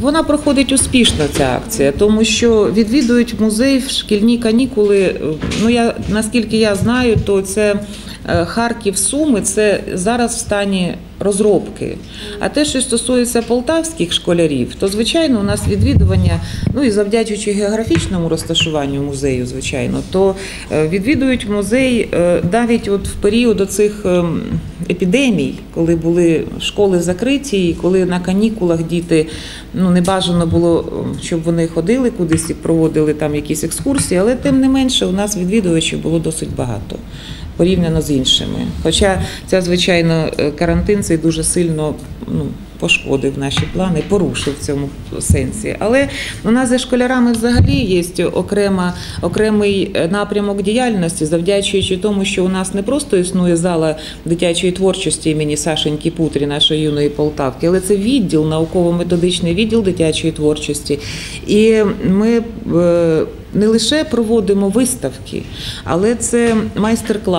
Вона проходить успішно ця акція, тому що відвідують музей в шкільні канікули. Ну я наскільки я знаю, то це е, Харків, Суми це зараз в стані розробки. А те, що стосується полтавських школярів, то звичайно у нас відвідування, ну і завдячуючи географічному розташуванню музею, звичайно, то е, відвідують музей е, навіть от в період оцих ем, епідемій, коли були школи закриті, і коли на канікулах діти ну не бажано було, ем, щоб вони ходили кудись і проводили там якісь екскурсії, але тим не менше у нас відвідувачів було досить багато. Порівняно з іншими. Хоча ця, звичайно, е, карантин цей дуже сильно ну, пошкодив наші плани, порушив в цьому сенсі. Але у нас зі школярами взагалі є окрема, окремий е, напрямок діяльності, завдячуючи тому, що у нас не просто існує зала дитячої творчості імені Сашеньки Путрі, нашої юної Полтавки, але це відділ, науково-методичний відділ дитячої творчості. І ми е, не лише проводимо виставки, але це майстер-клас.